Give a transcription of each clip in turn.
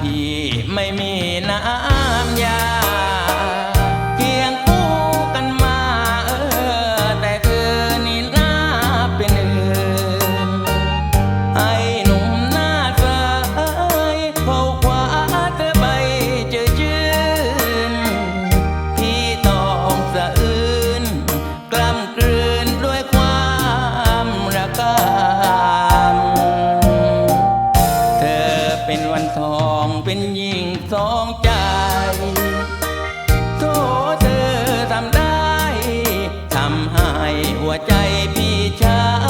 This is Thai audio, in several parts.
พี่ไม่มีน้ำ โทษเธอทำได้ ทำให้หัวใจพี่ชา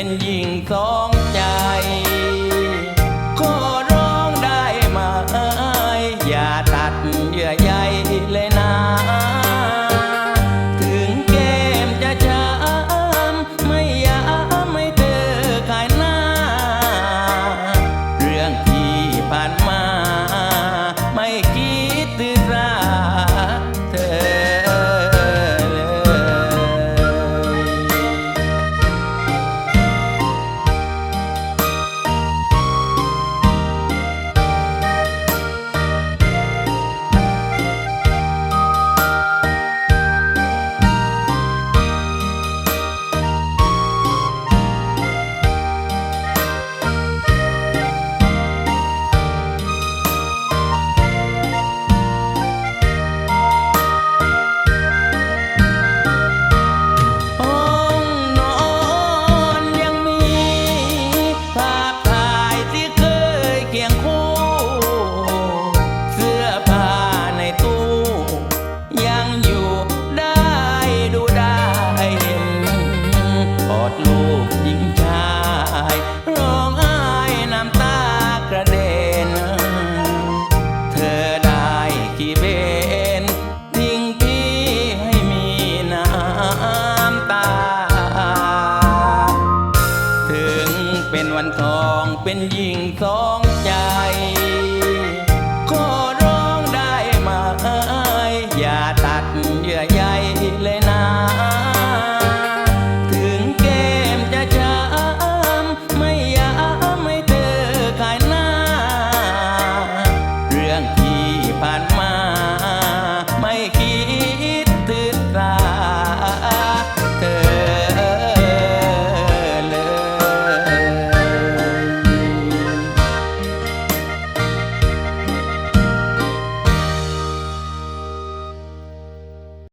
เป็นหญิงสอง ญิงชาย ร้องไห้น้ำตากระเด็น เธอได้กี่เบนทิ้งพี่ให้มีน้ำตา ถึงเป็นวันทองเป็นยิ่งสองใจ